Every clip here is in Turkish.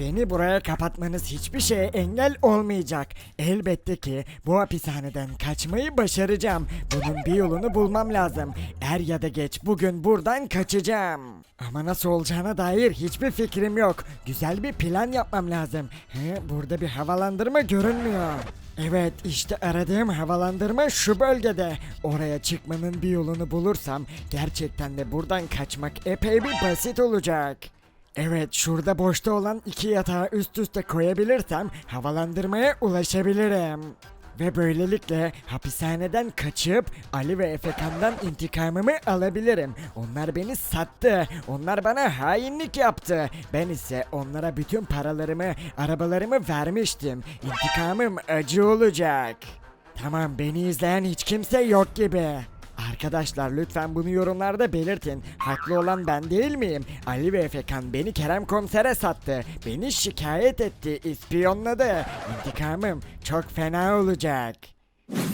Beni buraya kapatmanız hiçbir şeye engel olmayacak. Elbette ki bu hapishaneden kaçmayı başaracağım. Bunun bir yolunu bulmam lazım. Er ya da geç bugün buradan kaçacağım. Ama nasıl olacağına dair hiçbir fikrim yok. Güzel bir plan yapmam lazım. He, burada bir havalandırma görünmüyor. Evet işte aradığım havalandırma şu bölgede. Oraya çıkmanın bir yolunu bulursam gerçekten de buradan kaçmak epey bir basit olacak. Evet şurada boşta olan iki yatağı üst üste koyabilirsem havalandırmaya ulaşabilirim. Ve böylelikle hapishaneden kaçıp Ali ve Efekan'dan intikamımı alabilirim. Onlar beni sattı. Onlar bana hainlik yaptı. Ben ise onlara bütün paralarımı, arabalarımı vermiştim. İntikamım acı olacak. Tamam beni izleyen hiç kimse yok gibi. Arkadaşlar lütfen bunu yorumlarda belirtin. Haklı olan ben değil miyim? Ali ve Efekan beni Kerem komisere sattı. Beni şikayet etti, ispiyonladı. İntikamım çok fena olacak.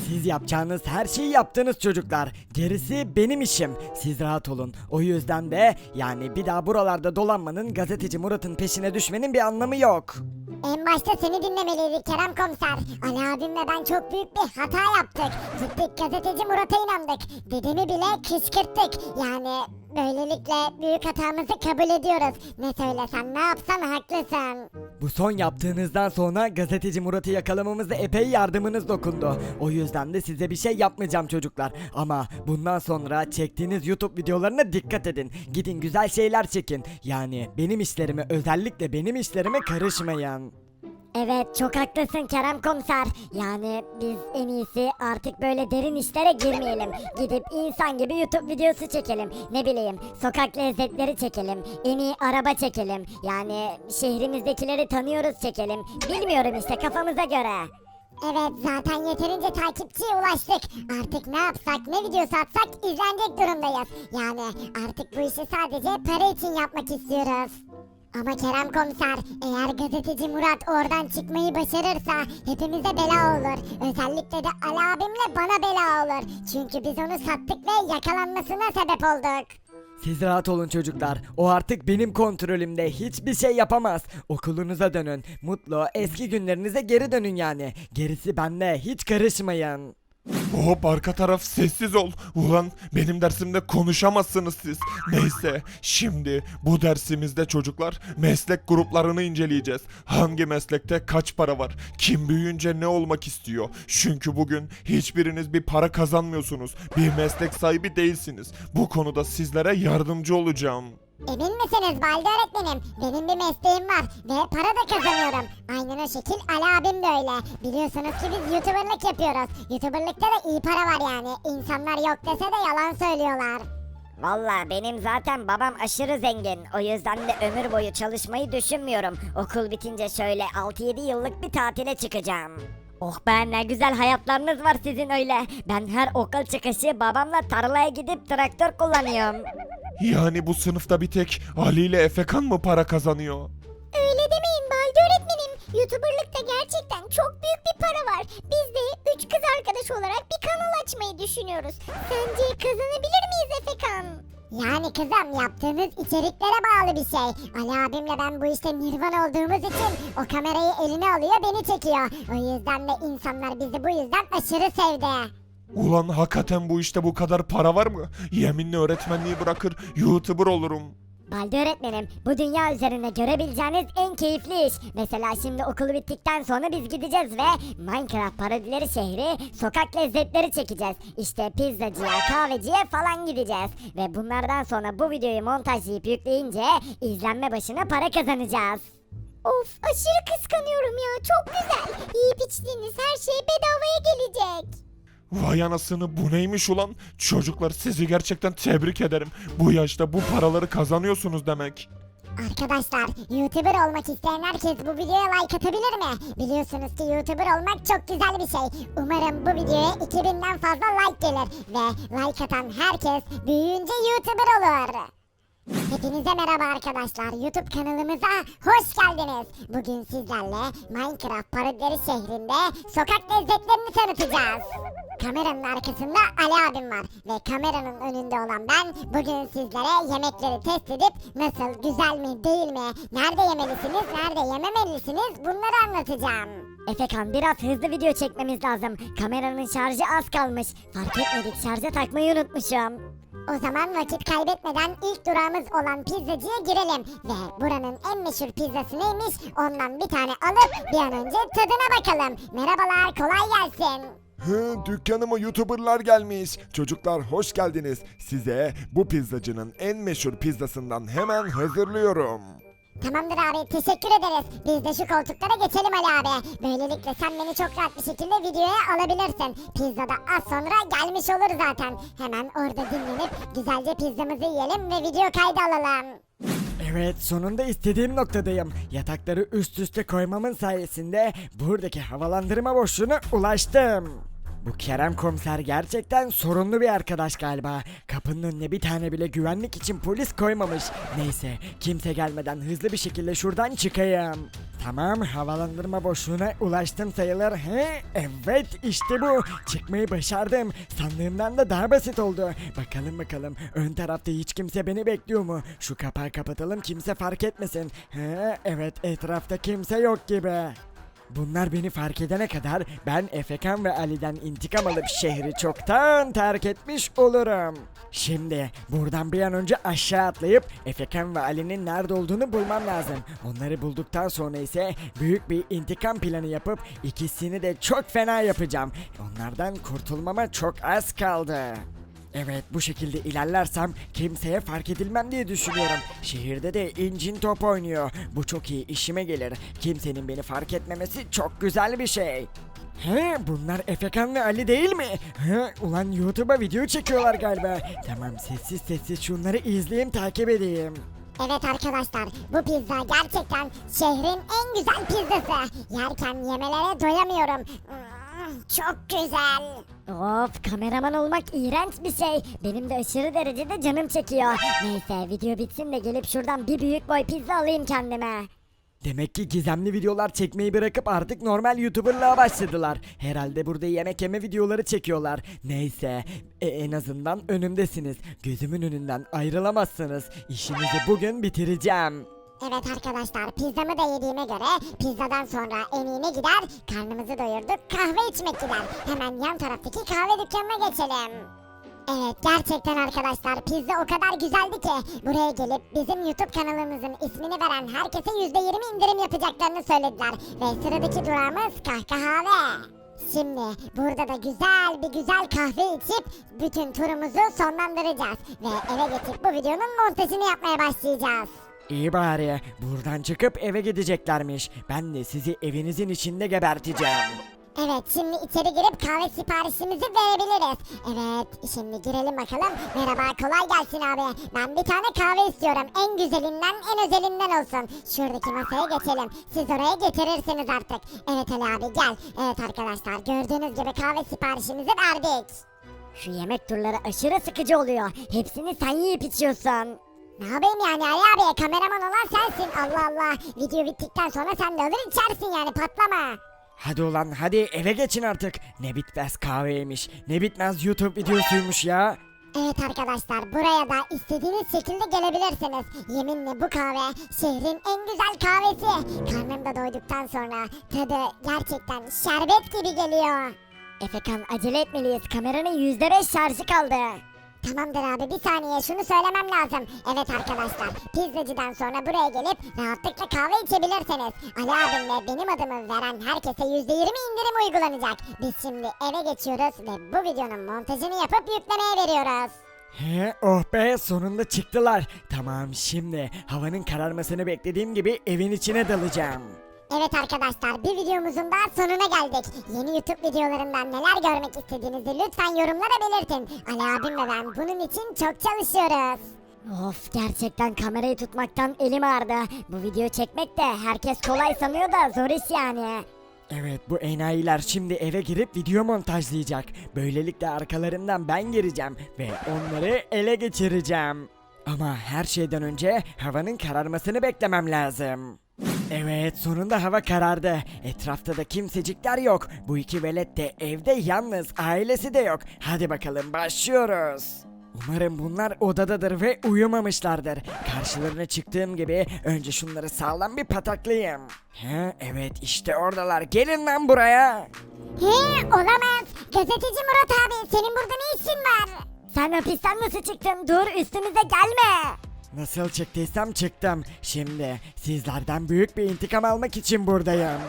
Siz yapacağınız her şeyi yaptınız çocuklar. Gerisi benim işim. Siz rahat olun. O yüzden de yani bir daha buralarda dolanmanın gazeteci Murat'ın peşine düşmenin bir anlamı yok. En başta seni dinlemeliydik Kerem Komiser. Ali abimle ben çok büyük bir hata yaptık. Gittik gazeteci Murat'a inandık. Dedemi bile kışkırttık. Yani böylelikle büyük hatamızı kabul ediyoruz. Ne söylesem ne yapsam haklısın. Bu son yaptığınızdan sonra gazeteci Murat'ı yakalamamızda epey yardımınız dokundu. O yüzden de size bir şey yapmayacağım çocuklar. Ama bundan sonra çektiğiniz YouTube videolarına dikkat edin. Gidin güzel şeyler çekin. Yani benim işlerime özellikle benim işlerime karışmayın. Evet çok haklısın Kerem Komiser. Yani biz en iyisi artık böyle derin işlere girmeyelim. Gidip insan gibi YouTube videosu çekelim. Ne bileyim sokak lezzetleri çekelim. En iyi araba çekelim. Yani şehrimizdekileri tanıyoruz çekelim. Bilmiyorum işte kafamıza göre. Evet zaten yeterince takipçiye ulaştık. Artık ne yapsak ne videosu atsak izlenecek durumdayız. Yani artık bu işi sadece para için yapmak istiyoruz. Ama Kerem komiser eğer gazeteci Murat oradan çıkmayı başarırsa hepimize bela olur. Özellikle de Ali abimle bana bela olur. Çünkü biz onu sattık ve yakalanmasına sebep olduk. Siz rahat olun çocuklar. O artık benim kontrolümde. Hiçbir şey yapamaz. Okulunuza dönün. Mutlu eski günlerinize geri dönün yani. Gerisi bende. Hiç karışmayın. Hop arka taraf sessiz ol. Ulan benim dersimde konuşamazsınız siz. Neyse şimdi bu dersimizde çocuklar meslek gruplarını inceleyeceğiz. Hangi meslekte kaç para var? Kim büyüyünce ne olmak istiyor? Çünkü bugün hiçbiriniz bir para kazanmıyorsunuz. Bir meslek sahibi değilsiniz. Bu konuda sizlere yardımcı olacağım. Emin misiniz Baldi öğretmenim? Benim bir mesleğim var ve para da kazanıyorum. Aynen o şekil Ali abim de öyle. Biliyorsunuz ki biz YouTuber'lık yapıyoruz. YouTuber'lıkta da iyi para var yani. İnsanlar yok dese de yalan söylüyorlar. Valla benim zaten babam aşırı zengin. O yüzden de ömür boyu çalışmayı düşünmüyorum. Okul bitince şöyle 6-7 yıllık bir tatile çıkacağım. Oh be ne güzel hayatlarınız var sizin öyle. Ben her okul çıkışı babamla tarlaya gidip traktör kullanıyorum. Yani bu sınıfta bir tek Ali ile Efekan mı para kazanıyor? Öyle demeyin Baldi öğretmenim. YouTuber'lıkta gerçekten çok büyük bir para var. Biz de üç kız arkadaş olarak bir kanal açmayı düşünüyoruz. Sence kazanabilir miyiz Efekan? Yani kızım yaptığınız içeriklere bağlı bir şey. Ali abimle ben bu işte nirvan olduğumuz için o kamerayı eline alıyor beni çekiyor. O yüzden de insanlar bizi bu yüzden aşırı sevdi. Ulan hakikaten bu işte bu kadar para var mı? Yeminle öğretmenliği bırakır YouTuber olurum. Baldi öğretmenim bu dünya üzerinde görebileceğiniz en keyifli iş. Mesela şimdi okulu bittikten sonra biz gideceğiz ve Minecraft parodileri şehri sokak lezzetleri çekeceğiz. İşte pizzacıya kahveciye falan gideceğiz. Ve bunlardan sonra bu videoyu montajlayıp yükleyince izlenme başına para kazanacağız. Of aşırı kıskanıyorum ya çok güzel. Yiyip içtiğiniz her şey bedavaya gelecek. Vay anasını bu neymiş ulan? Çocuklar sizi gerçekten tebrik ederim. Bu yaşta bu paraları kazanıyorsunuz demek. Arkadaşlar YouTuber olmak isteyen herkes bu videoya like atabilir mi? Biliyorsunuz ki YouTuber olmak çok güzel bir şey. Umarım bu videoya 2000'den fazla like gelir. Ve like atan herkes büyüyünce YouTuber olur. Hepinize merhaba arkadaşlar. YouTube kanalımıza hoş geldiniz. Bugün sizlerle Minecraft parodileri şehrinde sokak lezzetlerini tanıtacağız. Kameranın arkasında Ali abim var ve kameranın önünde olan ben bugün sizlere yemekleri test edip nasıl güzel mi değil mi, nerede yemelisiniz, nerede yememelisiniz bunları anlatacağım. Efekan biraz hızlı video çekmemiz lazım. Kameranın şarjı az kalmış. Fark etmedik şarja takmayı unutmuşum. O zaman vakit kaybetmeden ilk durağımız olan pizzacıya girelim ve buranın en meşhur pizzası neymiş ondan bir tane alıp bir an önce tadına bakalım. Merhabalar kolay gelsin. Hı, dükkanıma YouTuber'lar gelmiş. Çocuklar hoş geldiniz. Size bu pizzacının en meşhur pizzasından hemen hazırlıyorum. Tamamdır abi teşekkür ederiz. Biz de şu koltuklara geçelim Ali abi. Böylelikle sen beni çok rahat bir şekilde videoya alabilirsin. Pizza da az sonra gelmiş olur zaten. Hemen orada dinlenip güzelce pizzamızı yiyelim ve video kaydı alalım. Evet sonunda istediğim noktadayım. Yatakları üst üste koymamın sayesinde buradaki havalandırma boşluğuna ulaştım. Bu Kerem komiser gerçekten sorunlu bir arkadaş galiba. Kapının önüne bir tane bile güvenlik için polis koymamış. Neyse kimse gelmeden hızlı bir şekilde şuradan çıkayım. Tamam havalandırma boşluğuna ulaştım sayılır. He, evet işte bu. Çıkmayı başardım. Sandığımdan da daha basit oldu. Bakalım bakalım ön tarafta hiç kimse beni bekliyor mu? Şu kapağı kapatalım kimse fark etmesin. He, evet etrafta kimse yok gibi. Bunlar beni fark edene kadar ben Efekan ve Ali'den intikam alıp şehri çoktan terk etmiş olurum. Şimdi buradan bir an önce aşağı atlayıp Efekan ve Ali'nin nerede olduğunu bulmam lazım. Onları bulduktan sonra ise büyük bir intikam planı yapıp ikisini de çok fena yapacağım. Onlardan kurtulmama çok az kaldı. Evet bu şekilde ilerlersem kimseye fark edilmem diye düşünüyorum. Şehirde de incin top oynuyor. Bu çok iyi işime gelir. Kimsenin beni fark etmemesi çok güzel bir şey. He bunlar Efekan ve Ali değil mi? He ulan YouTube'a video çekiyorlar galiba. Tamam sessiz sessiz şunları izleyeyim takip edeyim. Evet arkadaşlar bu pizza gerçekten şehrin en güzel pizzası. Yerken yemelere doyamıyorum. Çok güzel. Of kameraman olmak iğrenç bir şey. Benim de aşırı derecede canım çekiyor. Neyse video bitsin de gelip şuradan bir büyük boy pizza alayım kendime. Demek ki gizemli videolar çekmeyi bırakıp artık normal YouTuber'lığa başladılar. Herhalde burada yemek yeme videoları çekiyorlar. Neyse, e, en azından önümdesiniz. Gözümün önünden ayrılamazsınız. İşinizi bugün bitireceğim. Evet arkadaşlar pizzamı da yediğime göre pizzadan sonra ne gider? Karnımızı doyurduk kahve içmek gider. Hemen yan taraftaki kahve dükkanına geçelim. Evet gerçekten arkadaşlar pizza o kadar güzeldi ki buraya gelip bizim YouTube kanalımızın ismini veren herkese %20 indirim yapacaklarını söylediler. Ve sıradaki durağımız kahkahave. Şimdi burada da güzel bir güzel kahve içip bütün turumuzu sonlandıracağız. Ve eve geçip bu videonun montajını yapmaya başlayacağız. İyi bari, buradan çıkıp eve gideceklermiş. Ben de sizi evinizin içinde geberteceğim. Evet şimdi içeri girip kahve siparişimizi verebiliriz. Evet şimdi girelim bakalım. Merhaba kolay gelsin abi. Ben bir tane kahve istiyorum. En güzelinden en özelinden olsun. Şuradaki masaya geçelim. Siz oraya getirirsiniz artık. Evet Ali abi gel. Evet arkadaşlar gördüğünüz gibi kahve siparişimizi verdik. Şu yemek turları aşırı sıkıcı oluyor. Hepsini sen yiyip içiyorsun. Ne yapayım yani Ali abi kameraman olan sensin. Allah Allah. Video bittikten sonra sen de alır içersin yani patlama. Hadi ulan hadi eve geçin artık. Ne bitmez kahveymiş, ne bitmez YouTube videosuymuş ya. Evet arkadaşlar buraya da istediğiniz şekilde gelebilirsiniz. Yeminle bu kahve şehrin en güzel kahvesi. Karnım da doyduktan sonra tadı gerçekten şerbet gibi geliyor. Efekan acele etmeliyiz. Kameranın %5 şarjı kaldı. Tamamdır abi bir saniye şunu söylemem lazım. Evet arkadaşlar pizzacıdan sonra buraya gelip rahatlıkla kahve içebilirsiniz. Ali abimle benim adımı veren herkese %20 indirim uygulanacak. Biz şimdi eve geçiyoruz ve bu videonun montajını yapıp yüklemeye veriyoruz. He, oh be sonunda çıktılar. Tamam şimdi havanın kararmasını beklediğim gibi evin içine dalacağım. Evet arkadaşlar bir videomuzun daha sonuna geldik. Yeni YouTube videolarından neler görmek istediğinizi lütfen yorumlara belirtin. Ali abim ve ben bunun için çok çalışıyoruz. Of gerçekten kamerayı tutmaktan elim ağrıdı. Bu video çekmek de herkes kolay sanıyor da zor iş yani. Evet bu enayiler şimdi eve girip video montajlayacak. Böylelikle arkalarından ben gireceğim ve onları ele geçireceğim. Ama her şeyden önce havanın kararmasını beklemem lazım. Evet sonunda hava karardı. Etrafta da kimsecikler yok. Bu iki velet de evde yalnız ailesi de yok. Hadi bakalım başlıyoruz. Umarım bunlar odadadır ve uyumamışlardır. Karşılarına çıktığım gibi önce şunları sağlam bir pataklayayım. Ha, evet işte oradalar. Gelin lan buraya. He olamaz. Gazeteci Murat abi senin burada ne işin var? Sen hapisten nasıl çıktın? Dur üstümüze gelme. Nasıl çıktıysam çıktım. Şimdi sizlerden büyük bir intikam almak için buradayım.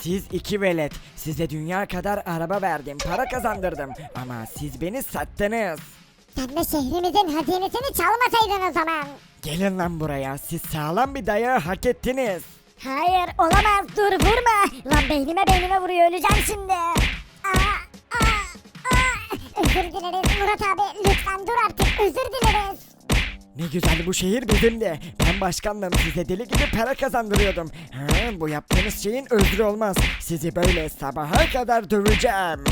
Siz iki velet, size dünya kadar araba verdim, para kazandırdım. Ama siz beni sattınız. Sen de şehrimizin hazinesini çalmasaydın o zaman. Gelin lan buraya, siz sağlam bir dayağı hak ettiniz. Hayır olamaz dur vurma. Lan beynime beynime vuruyor öleceğim şimdi. Aa, aa, aa. Özür dileriz Murat abi. Lütfen dur artık. Özür dileriz. Ne güzel bu şehir bizimdi. Ben başkandım size deli gibi para kazandırıyordum. Ha, bu yaptığınız şeyin özrü olmaz. Sizi böyle sabaha kadar döveceğim.